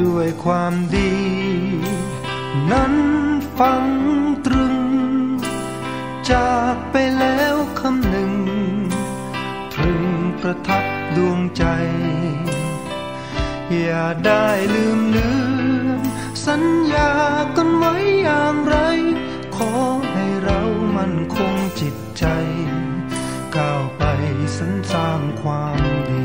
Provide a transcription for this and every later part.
ด้วยความดี นั้นฟังตรึง จากไปแล้วคำหนึ่ง ตรึงประทับดวงใจ อย่าได้ลืมเลือนสัญญากันไว้อย่างไร ขอให้เรามันคงจิตใจ ก้าวไปสรรสร้างความดี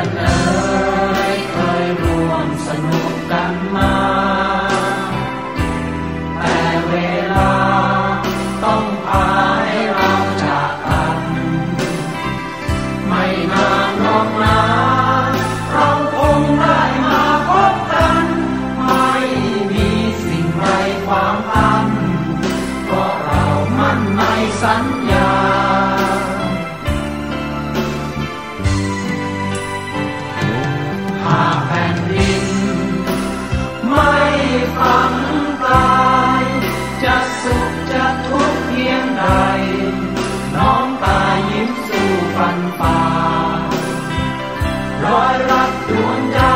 อนเอ่ยเคยร่วมสนุกกันมา Kraft und Dank.